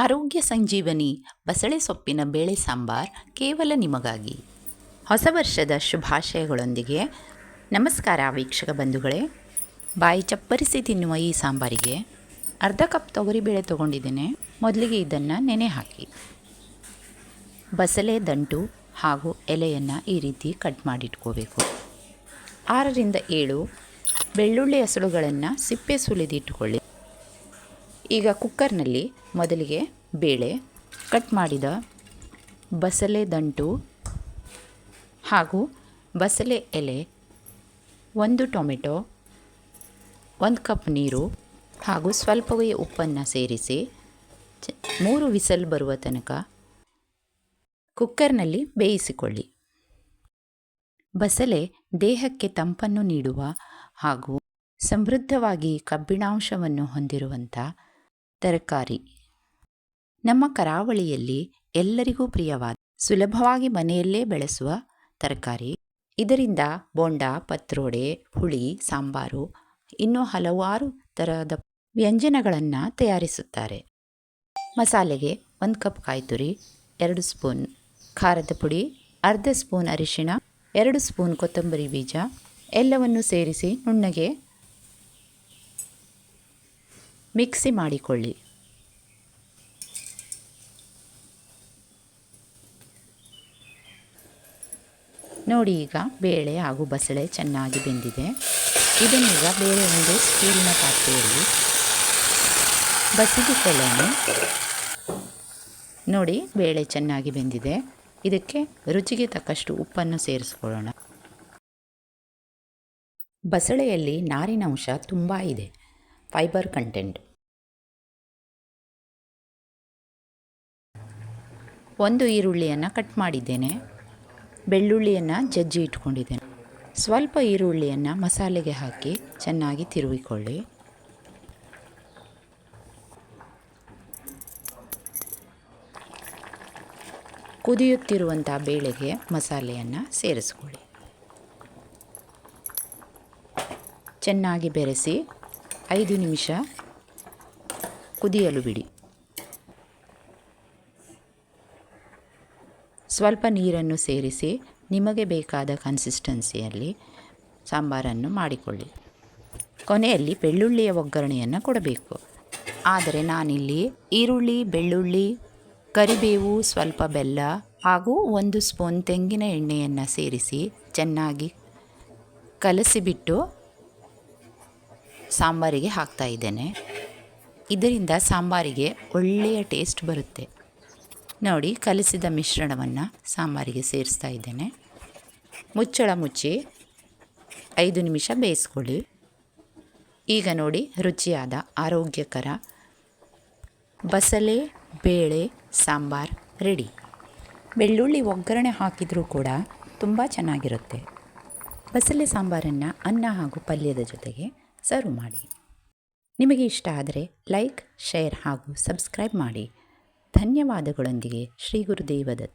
ಆರೋಗ್ಯ ಸಂಜೀವನಿ, ಬಸಳೆ ಸೊಪ್ಪಿನ ಬೇಳೆ ಸಾಂಬಾರ್ ಕೇವಲ ನಿಮಗಾಗಿ. ಹೊಸ ವರ್ಷದ ಶುಭಾಶಯಗಳೊಂದಿಗೆ ನಮಸ್ಕಾರ ವೀಕ್ಷಕ ಬಂಧುಗಳೇ. ಬಾಯಿ ಚಪ್ಪರಿಸಿ ತಿನ್ನುವ ಈ ಸಾಂಬಾರಿಗೆ ಅರ್ಧ ಕಪ್ ತೊಗರಿಬೇಳೆ ತೊಗೊಂಡಿದ್ದೇನೆ. ಮೊದಲಿಗೆ ಇದನ್ನು ನೆನೆ ಹಾಕಿ. ಬಸಳೆ ದಂಟು ಹಾಗೂ ಎಲೆಯನ್ನು ಈ ರೀತಿ ಕಟ್ ಮಾಡಿಟ್ಕೋಬೇಕು. ಆರರಿಂದ ಏಳು ಬೆಳ್ಳುಳ್ಳಿ ಹಸುಳುಗಳನ್ನು ಸಿಪ್ಪೆ ಸುಲಿದಿಟ್ಟುಕೊಳ್ಳಿ ಈಗ ಕುಕ್ಕರ್ನಲ್ಲಿ ಮೊದಲಿಗೆ ಬೇಳೆ ಕಟ್ ಮಾಡಿದ ಬಸಳೆ ದಂಟು ಹಾಗೂ ಬಸಳೆ ಎಲೆ, ಒಂದು ಟೊಮೆಟೊ, ಒಂದು ಕಪ್ ನೀರು ಹಾಗೂ ಸ್ವಲ್ಪವೇ ಉಪ್ಪನ್ನು ಸೇರಿಸಿ ಮೂರು ವಿಸಲ್ ಬರುವ ತನಕ ಕುಕ್ಕರ್ನಲ್ಲಿ ಬೇಯಿಸಿಕೊಳ್ಳಿ. ಬಸಳೆ ದೇಹಕ್ಕೆ ತಂಪನ್ನು ನೀಡುವ ಹಾಗೂ ಸಮೃದ್ಧವಾಗಿ ಕಬ್ಬಿಣಾಂಶವನ್ನು ಹೊಂದಿರುವಂಥ ತರಕಾರಿ. ನಮ್ಮ ಕರಾವಳಿಯಲ್ಲಿ ಎಲ್ಲರಿಗೂ ಪ್ರಿಯವಾದ, ಸುಲಭವಾಗಿ ಮನೆಯಲ್ಲೇ ಬೆಳೆಸುವ ತರಕಾರಿ. ಇದರಿಂದ ಬೋಂಡ, ಪತ್ರೋಡೆ, ಹುಳಿ, ಸಾಂಬಾರು ಇನ್ನೂ ಹಲವಾರು ತರಹದ ವ್ಯಂಜನಗಳನ್ನು ತಯಾರಿಸುತ್ತಾರೆ. ಮಸಾಲೆಗೆ ಒಂದು ಕಪ್ ಕಾಯಿತುರಿ, ಎರಡು ಸ್ಪೂನ್ ಖಾರದ ಪುಡಿ, ಅರ್ಧ ಸ್ಪೂನ್ ಅರಿಶಿಣ, ಎರಡು ಸ್ಪೂನ್ ಕೊತ್ತಂಬರಿ ಬೀಜ, ಎಲ್ಲವನ್ನು ಸೇರಿಸಿ ನುಣ್ಣಗೆ ಮಿಕ್ಸಿ ಮಾಡಿಕೊಳ್ಳಿ. ನೋಡಿ ಈಗ ಬೇಳೆ ಹಾಗೂ ಬಸಳೆ ಚೆನ್ನಾಗಿ ಬೆಂದಿದೆ. ಇದನ್ನೀಗ ಬೇರೆ ಒಂದು ಸ್ಟೀಲಿನ ಪಾತ್ರೆಯಲ್ಲಿ ಬಸಿದಿಕೊಳ್ಳೋಣ ನೋಡಿ ಬೇಳೆ ಚೆನ್ನಾಗಿ ಬೆಂದಿದೆ. ಇದಕ್ಕೆ ರುಚಿಗೆ ತಕ್ಕಷ್ಟು ಉಪ್ಪನ್ನು ಸೇರಿಸ್ಕೊಳ್ಳೋಣ. ಬಸಳೆಯಲ್ಲಿ ನಾರಿನಂಶ ತುಂಬ ಇದೆ. ಫೈಬರ್ ಕಂಟೆಂಟ್ ಒಂದು ಈರುಳ್ಳಿಯನ್ನು ಕಟ್ ಮಾಡಿದ್ದೇನೆ. ಬೆಳ್ಳುಳ್ಳಿಯನ್ನು ಜಜ್ಜಿ ಇಟ್ಕೊಂಡಿದ್ದೇನೆ. ಸ್ವಲ್ಪ ಈರುಳ್ಳಿಯನ್ನು ಮಸಾಲೆಗೆ ಹಾಕಿ ಚೆನ್ನಾಗಿ ತಿರುವಿಕೊಳ್ಳಿ. ಕುದಿಯುತ್ತಿರುವಂಥ ಬೇಳೆಗೆ ಮಸಾಲೆಯನ್ನು ಸೇರಿಸ್ಕೊಳ್ಳಿ. ಚೆನ್ನಾಗಿ ಬೆರೆಸಿ ಐದು ನಿಮಿಷ. ಕುದಿಯಲು ಬಿಡಿ. ಸ್ವಲ್ಪ ನೀರನ್ನು ಸೇರಿಸಿ ನಿಮಗೆ ಬೇಕಾದ ಕನ್ಸಿಸ್ಟೆನ್ಸಿಯಲ್ಲಿ ಸಾಂಬಾರನ್ನು ಮಾಡಿಕೊಳ್ಳಿ. ಕೊನೆಯಲ್ಲಿ ಬೆಳ್ಳುಳ್ಳಿಯ ಒಗ್ಗರಣೆಯನ್ನು ಕೊಡಬೇಕು. ಆದರೆ ನಾನಿಲ್ಲಿ ಈರುಳ್ಳಿ, ಬೆಳ್ಳುಳ್ಳಿ, ಕರಿಬೇವು, ಸ್ವಲ್ಪ ಬೆಲ್ಲ ಹಾಗೂ ಒಂದು ಸ್ಪೂನ್ ತೆಂಗಿನ ಎಣ್ಣೆಯನ್ನು ಸೇರಿಸಿ ಚೆನ್ನಾಗಿ ಕಲಸಿಬಿಟ್ಟು ಸಾಂಬಾರಿಗೆ ಹಾಕ್ತಾ ಇದ್ದೇನೆ. ಇದರಿಂದ ಸಾಂಬಾರಿಗೆ ಒಳ್ಳೆಯ ಟೇಸ್ಟ್ ಬರುತ್ತೆ. ನೋಡಿ, ಕಲಸಿದ ಮಿಶ್ರಣವನ್ನು ಸಾಂಬಾರಿಗೆ ಸೇರಿಸ್ತಾ ಇದ್ದೇನೆ. ಮುಚ್ಚಳ ಮುಚ್ಚಿ ಐದು ನಿಮಿಷ ಬೇಯಿಸ್ಕೊಳ್ಳಿ. ಈಗ ನೋಡಿ, ರುಚಿಯಾದ ಆರೋಗ್ಯಕರ ಬಸಳೆ, ಬೇಳೆ, ಸಾಂಬಾರ್ ರೆಡಿ. ಬೆಳ್ಳುಳ್ಳಿ ಒಗ್ಗರಣೆ ಹಾಕಿದರೂ ಕೂಡ ತುಂಬ ಚೆನ್ನಾಗಿರುತ್ತೆ. ಬಸಳೆ ಸಾಂಬಾರನ್ನು ಅನ್ನ ಹಾಗೂ ಪಲ್ಯದ ಜೊತೆಗೆ ಸರ್ವ್ ಮಾಡಿ. ನಿಮಗೆ ಇಷ್ಟ ಆದರೆ ಲೈಕ್ ಶೇರ್ ಹಾಗೂ ಸಬ್ಸ್ಕ್ರೈಬ್ ಮಾಡಿ. ಧನ್ಯವಾದಗಳೊಂದಿಗೆ ಶ್ರೀ ಗುರುದೇವದತ್.